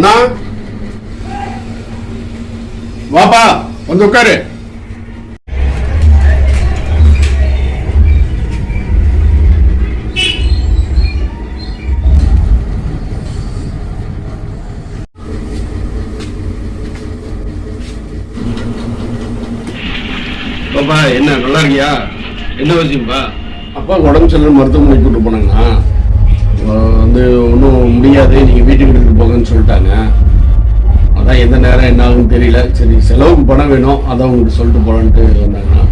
அண்ணா. வாப்பா வந்து உட்காரு. பாப்பா என்ன நல்லா இருக்கியா? என்ன விஷயம்ப்பா அப்பா உடம்பு சரியில்லை மருத்துவமனைக்கு கூட்டு போனாங்கண்ணா. வந்து ஒன்றும் முடியாது நீங்க சொல்லிட்டாங்க. அதான் எந்த நேரம் என்ன ஆகுன்னு தெரியல. சரி செலவுக்கு பணம் வேணும். அதான் உங்களுக்கு சொல்லிட்டு போலான்ட்டு வந்தாங்கண்ணா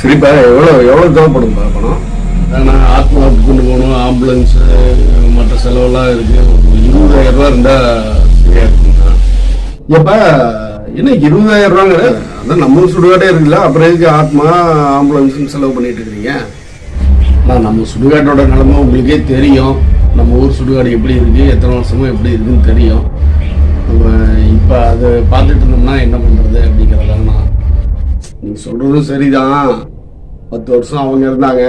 சரிப்பா எவ்வளோ எவ்வளோ தேவைப்படும்ப்பா பணம்? நான் ஆத்மாவுக்கு கொண்டு போகணும். ஆம்புலன்ஸ் மற்ற செலவெல்லாம் இருக்கு. ஒரு இருபதாயிரம் ரூபா இருந்தா சரியா இருக்குங்கண்ணா ஏப்பா என்ன இருபதாயிரம் ரூபாங்கிற அதான் நம்ம சுடுகாடே இருக்குல்ல. அப்புறம் எதுக்கு ஆத்மா ஆம்புலன்ஸ் செலவு பண்ணிட்டு இருக்கிறீங்க நான் நம்ம சுடுகாட்டோட நிலமை உங்களுக்கே தெரியும். நம்ம ஊர் சுடுகாடு எப்படி இருக்குது எத்தனை வருஷமும் எப்படி இருக்குன்னு தெரியும். நம்ம இப்போ அதை பார்த்துட்டு இருந்தோம்னா என்ன பண்ணுறது அப்படிங்கிறதாங்க நான் நீங்கள் சொல்கிறதும் சரிதான். பத்து வருஷம் அவங்க இருந்தாங்க.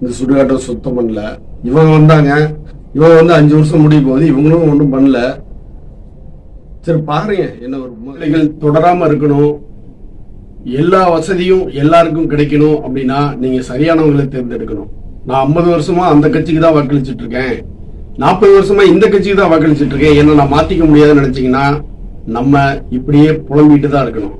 இந்த சுடுகாட்டை சுத்தம் பண்ணல. இவங்க வந்தாங்க. இவங்க வந்து அஞ்சு வருஷம் முடியும் போகுது. இவங்களும் ஒன்றும் பண்ணல. சரி பாருங்க. என்ன ஒரு முதலைகள் தொடராமல் இருக்கணும். எல்லா வசதியும் எல்லாருக்கும் கிடைக்கணும் அப்படின்னா நீங்க சரியானவங்களை தேர்ந்தெடுக்கணும். நான் ஐம்பது வருஷமா அந்த கட்சிக்கு தான் வாக்களிச்சுட்டு இருக்கேன். நாற்பது வருஷமா இந்த கட்சிக்கு தான் வாக்களிச்சுட்டு இருக்கேன். என்ன நான் மாத்திக்க முடியாதுன்னு நினைச்சீங்கன்னா நம்ம இப்படியே புலம்பிட்டு தான் இருக்கணும்.